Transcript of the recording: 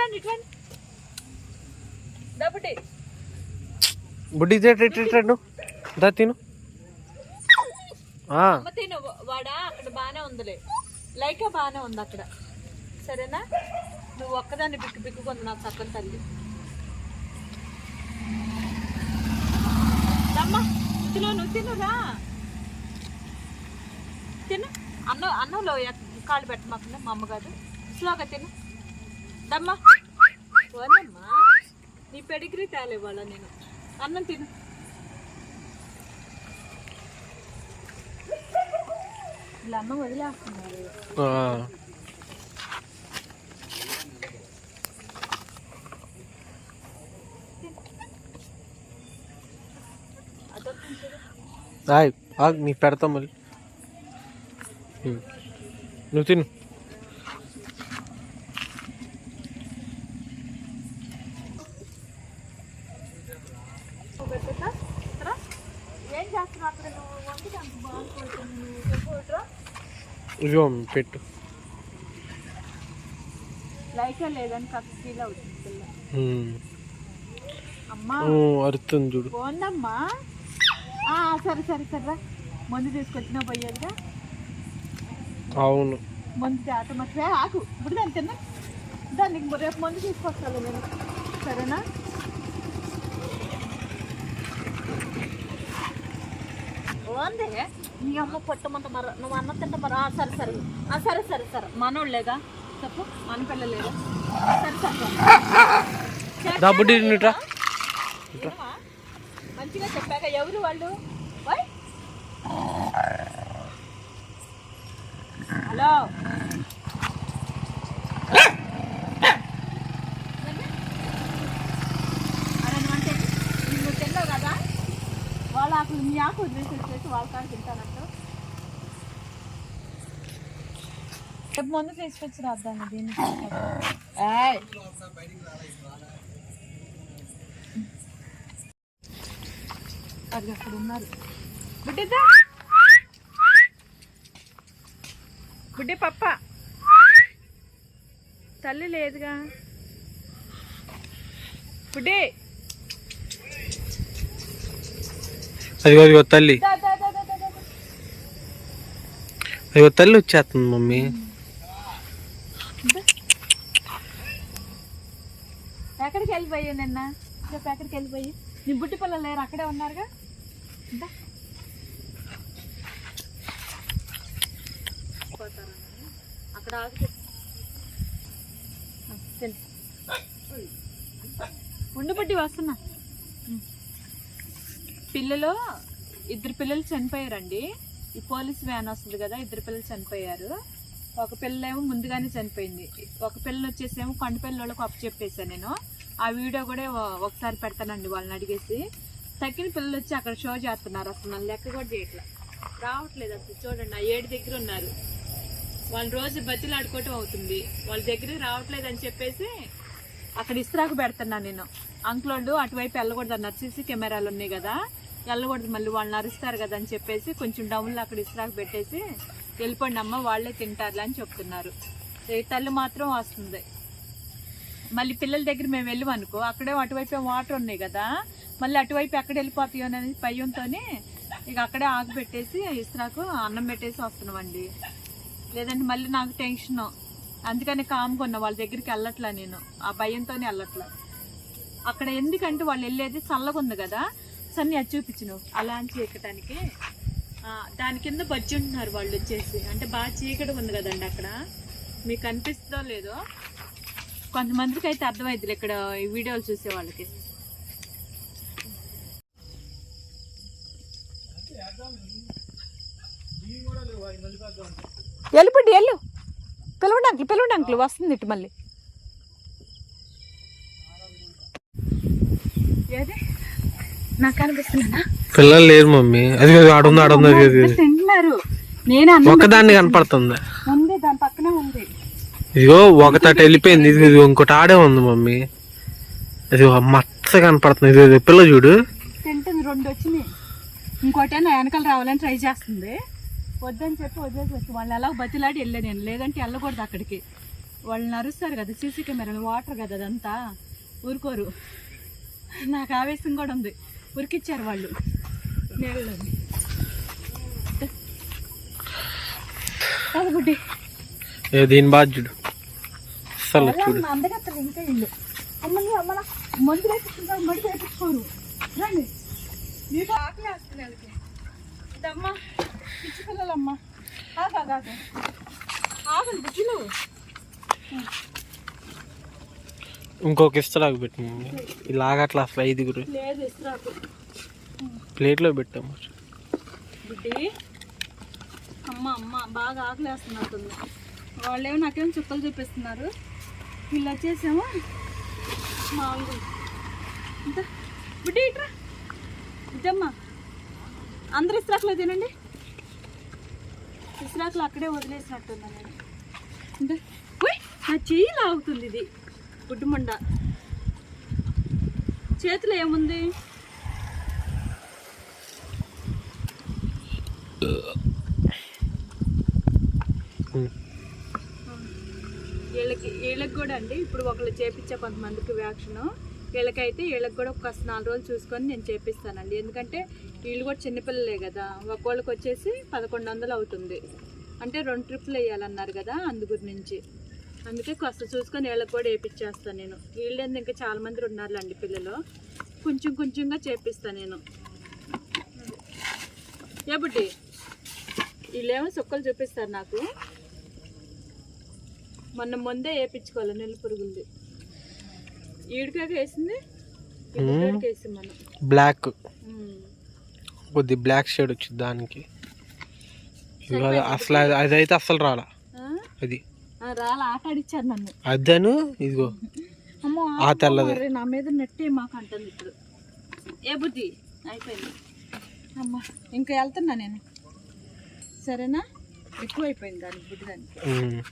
ఇట్రండి ఇట్రండి డబ్బుటి బుడ్డి. ఇట్రెట్టు దా తిను. తిను వాడా అక్కడ బాగానే ఉందిలే. లైకా బాగానే ఉంది అక్కడ. సరేనా? నువ్వు ఒక్కదాన్ని బిక్కు బిక్కుకుంది నా చక్కని తల్లి. అమ్మా తిను నువ్వు తినురా తిను. అన్నం అన్నంలో కాళ్ళు పెట్టమాకుండా మా అమ్మగారు. స్లోగా తిను. దమ్మా పోనమ్మా. నీ పెడిగ్రీ తేలేవాళ్ళ నేను? అన్నం తిను. ఇలా అమ్మ వదిలేస్తున్నారు. నీకు పెడతాం మళ్ళీ. నువ్వు తిను పెట్టేస్తా? రా. ఏం చేస్తున్నావు అక్కడ నువ్వు వంటకి అంత బాగుంటుంది నువ్వు చెప్పు ఇదిగో పెట్టు. లైకే లేదని ఫీల్ అవుతుంది ఉమ్. అమ్మా. ఊ, అరుస్తుంది చూడు. ఆ, సరే సరే సరే మందు తీసుకొచ్చినా పోయేదిగా. అవును. మందు చేత మర్చిపోయా? ఆకు. ఇప్పుడు దాన్ని తిన్నా. దానికి రేపు మందు తీసుకొస్తాను నేను. సరేనా? ఓందే నీ అమ్మ పొట్టమంత మర నువ్వు అన్న తింట మర సరే సరే సరే సరే సరే మనోళ్ళేగా చెప్పు మన పిల్లలేగా సరే సరే? మంచిగా చెప్పాక ఎవరు వాళ్ళు. హలో అరే నువ్వంటే నువ్వు తిన్నావు కదా తింటానంట రేపు ముందు తీసుకొచ్చి రాద్దాం ఏయ్! అది అక్కడ ఉన్నారు. బుడ్డిదా బుడ్డి పప్ప! తల్లి లేదుగా. బుడ్డి అదిగో అదిగో తల్లి. అదిగో తల్లి వచ్చేస్తుంది మమ్మీ. ఎక్కడికి వెళ్ళిపోయా నిన్న? రేపు ఎక్కడికి వెళ్ళిపోయి నీ బుట్టి పిల్లలు లేరు అక్కడే ఉన్నారుగా? అక్కడ ఆగితే బుట్టి వస్తున్నా. పిల్లలు ఇద్దరు పిల్లలు చనిపోయారండి. ఈ పోలీస్ వ్యాన్ వస్తుంది కదా ఇద్దరు పిల్లలు చనిపోయారు. ఒక పిల్లేమో ముందుగానే చనిపోయింది. ఒక పిల్లలు వచ్చేసేమో కొండ వాళ్ళకి అప్పు చెప్పేసాను నేను. ఆ వీడియో కూడా ఒకసారి పెడతానండి వాళ్ళని అడిగేసి. తగ్గిన పిల్లలు వచ్చి అక్కడ షో చేస్తున్నారు. అసలు నన్ను లెక్క కూడా చేయట్లా. రావట్లేదు అసలు. చూడండి ఆ ఏడు దగ్గర ఉన్నారు. వాళ్ళు రోజు బతిలాడుకోవటం అవుతుంది. వాళ్ళ దగ్గరికి రావట్లేదు అని చెప్పేసి అక్కడ ఇస్త్రాకు పెడుతున్నా నేను. అంకులోళ్ళు అటువైపు వెళ్ళకూడదు అన్నారు సీసీ కెమెరాలు ఉన్నాయి కదా. వెళ్ళకూడదు మళ్ళీ వాళ్ళని అరుస్తారు కదా అని చెప్పేసి కొంచెం డౌన్లో అక్కడ ఇసురాకు పెట్టేసి వెళ్ళిపోండి అమ్మ వాళ్ళే తింటారులే అని చెప్తున్నారు. ఈ తల్లి మాత్రం వస్తుంది. మళ్ళీ పిల్లల దగ్గర మేము వెళ్ళాం అనుకో అక్కడే అటువైపు వాటర్ ఉన్నాయి కదా. మళ్ళీ అటువైపు ఎక్కడ వెళ్ళిపోతాయో అనేది భయంతోనే ఇక అక్కడే ఆకు పెట్టేసి ఇస్త్రాకు అన్నం పెట్టేసి వస్తున్నామండి. లేదంటే మళ్ళీ నాకు టెన్షన్ అందుకని కామ్గా వాళ్ళ దగ్గరికి వెళ్ళట్లా నేను. ఆ భయంతోనే వెళ్ళట్లా. అక్కడ ఎందుకంటే వాళ్ళు వెళ్ళేది చల్లగా ఉంది కదా. సన్ని అది చూపించను అలాంటి అలా అని దాని కింద బజ్జి ఉంటున్నారు వాళ్ళు వచ్చేసి. అంటే బాగా చీకటి ఉంది కదండి అక్కడ. మీకు అనిపిస్తుందో లేదో. కొంతమందికి అయితే అర్థమైద్ది ఇక్కడ ఈ వీడియోలు చూసే వాళ్ళకి. వెళ్ళిపోండి వెళ్ళు పిలవండి అంకుల్. పిలవండి వస్తుంది ఇటు మళ్ళీ. నాకు కనిపిస్తున్నా పిల్లలు లేరు మమ్మీ. అది ఆడుంది ఆడుంది తింటున్నారు నేను ఒకదాన్ని కనపడుతుంది. ఉంది దాని పక్కనే ఉంది. ఇదిగో ఒకతాట వెళ్ళిపోయింది. ఇది ఇంకోటి ఆడే ఉంది మమ్మీ. అది మచ్చ కనపడుతుంది. ఇది పిల్ల చూడు. తింటుంది రెండు వచ్చినాయి. ఇంకోటి నా వెనకాల రావాలని ట్రై చేస్తుంది. వద్దని చెప్పి వదిలేసి వాళ్ళు ఎలా బతిలాడి వెళ్ళా నేను. లేదంటే వెళ్ళకూడదు అక్కడికి. వాళ్ళు నరుస్తారు కదా సీసీ కెమెరాలు వాటర్ కదా అదంతా. ఊరుకోరు. నాకు ఆవేశం కూడా ఉంది. ఉరికిచ్చారు వాళ్ళు. నీళ్ళలో గుడ్డి. ఏ దీని బాధ్యుడు అసలు చూడు. అందగత్తలు ఇంకా ఇల్లు. అమ్మని అమ్మల మందు వేపించుకుంటారు మడి వేపించుకోరు. రండి. నీకు ఆకలి వేస్తుంది వాళ్ళకి ఇదమ్మా పిచ్చి పిల్లలమ్మా. ఆగా కాదు ఆగండి బుజ్జిలు ఇంకొక ఇస్తరాకు పెట్టు మమ్మీ ఇలాగట్లా అసలు ఐదుగురు. లేదు ఇస్త్రాకు ప్లేట్లో పెట్టాము అమ్మ అమ్మ బాగా ఆకలి వేస్తున్నట్టుంది వాళ్ళేమో నాకేమో చుక్కలు చూపిస్తున్నారు. వీళ్ళు వచ్చేసేమో మామూలుగా. ఇంత. బుడ్డి ఇట్రా ఇద్దమ్మా. అందరు ఇస్త్రాకులో తినండి. ఇస్త్రాకులు అక్కడే వదిలేసినట్టుందా నేను. అంటే నా చెయ్యి లాగుతుంది ఇది. గుడ్డు మండ చేతిలో ఏముంది? వీళ్ళకి వీళ్ళకి కూడా అండి ఇప్పుడు ఒకళ్ళు చేపించే కొంతమందికి వ్యాక్సిన్ వీళ్ళకైతే వీళ్ళకి కూడా ఒక నాలుగు రోజులు చూసుకొని నేను చేపిస్తానండి. ఎందుకంటే వీళ్ళు కూడా చిన్నపిల్లలే కదా. ఒక్కోళ్ళకి వచ్చేసి పదకొండు వందలు అవుతుంది. అంటే రెండు ట్రిప్లు వేయాలన్నారు కదా అందు గురించి అందుకే కాస్త చూసుకొని వీళ్ళకి కూడా వేయించేస్తాను నేను. వీళ్ళు ఇంకా చాలా మంది ఉన్నారులేండి పిల్లలు. కొంచెం కొంచెంగా చేపిస్తాను నేను. ఏ బుడ్డి? వీళ్ళేమో సుక్కలు చూపిస్తారు నాకు. మొన్న ముందే వేయించుకోవాలి నెల్లి పురుగుంది ఈడికాక వేసింది? బ్లాక్. కొద్ది బ్లాక్ షేడ్ వచ్చింది దానికి. అసలు అది- అదైతే అసలు రాలా? అది. రాళ్ళ ఆట ఆడిచ్చారు నన్ను. అదను ఇదిగో. అమ్మో ఆ తెల్లది. మరి నా మీద నెట్టే మాకు అంటుంది ఇప్పుడు. ఏ బుద్ధి? అయిపోయింది. అమ్మా ఇంకా వెళ్తున్నా నేను. సరేనా? ఎక్కువ అయిపోయింది దానికి బుద్ధి దానికి ఉమ్.